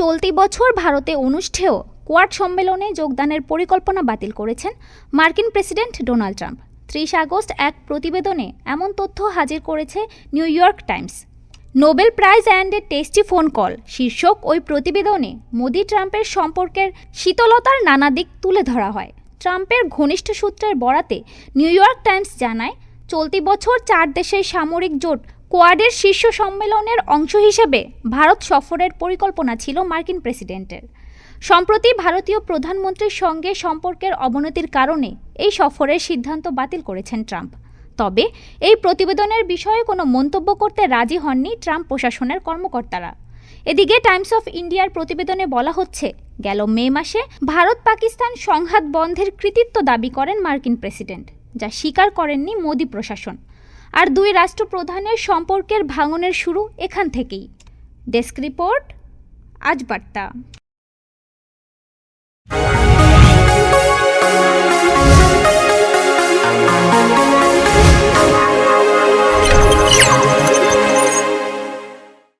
চলতি বছর ভারতে অনুষ্ঠেয় কোয়াড সম্মেলনে যোগদানের পরিকল্পনা বাতিল করেছেন মার্কিন প্রেসিডেন্ট ডোনাল্ড ট্রাম্প। ত্রিশ আগস্ট এক প্রতিবেদনে এমন তথ্য হাজির করেছে New York Times. Nobel prize and a testy phone call, শীর্ষক ওই প্রতিবেদনে মোদি ট্রাম্পের সম্পর্কের শীতলতার নানা দিক তুলে ধরা হয়। ট্রাম্পের ঘনিষ্ঠ সূত্রের বরাতে নিউ ইয়র্ক টাইমস জানায়, চলতি বছর চার দেশের সামরিক জোট কোয়াডের শীর্ষ সম্মেলনের অংশ হিসেবে ভারত সফরের পরিকল্পনা ছিল মার্কিন প্রেসিডেন্টের। সম্প্রতি ভারতীয় প্রধানমন্ত্রীর সঙ্গে সম্পর্কের অবনতির কারণে এই সফরের সিদ্ধান্ত বাতিল করেছেন ট্রাম্প। তবে এই প্রতিবেদনের বিষয়ে কোনো মন্তব্য করতে রাজি হননি ট্রাম্প প্রশাসনের কর্মকর্তারা। এদিকে টাইমস অফ ইন্ডিয়ার প্রতিবেদনে বলা হচ্ছে, গেল মে মাসে ভারত পাকিস্তান সংঘাত বন্ধের কৃতিত্ব দাবি করেন মার্কিন প্রেসিডেন্ট, যা স্বীকার করেননি মোদি প্রশাসন। আর দুই রাষ্ট্রপ্রধানের সম্পর্কের ভাঙনের শুরু এখান থেকেই। ডেস্ক রিপোর্ট আজ বার্তা।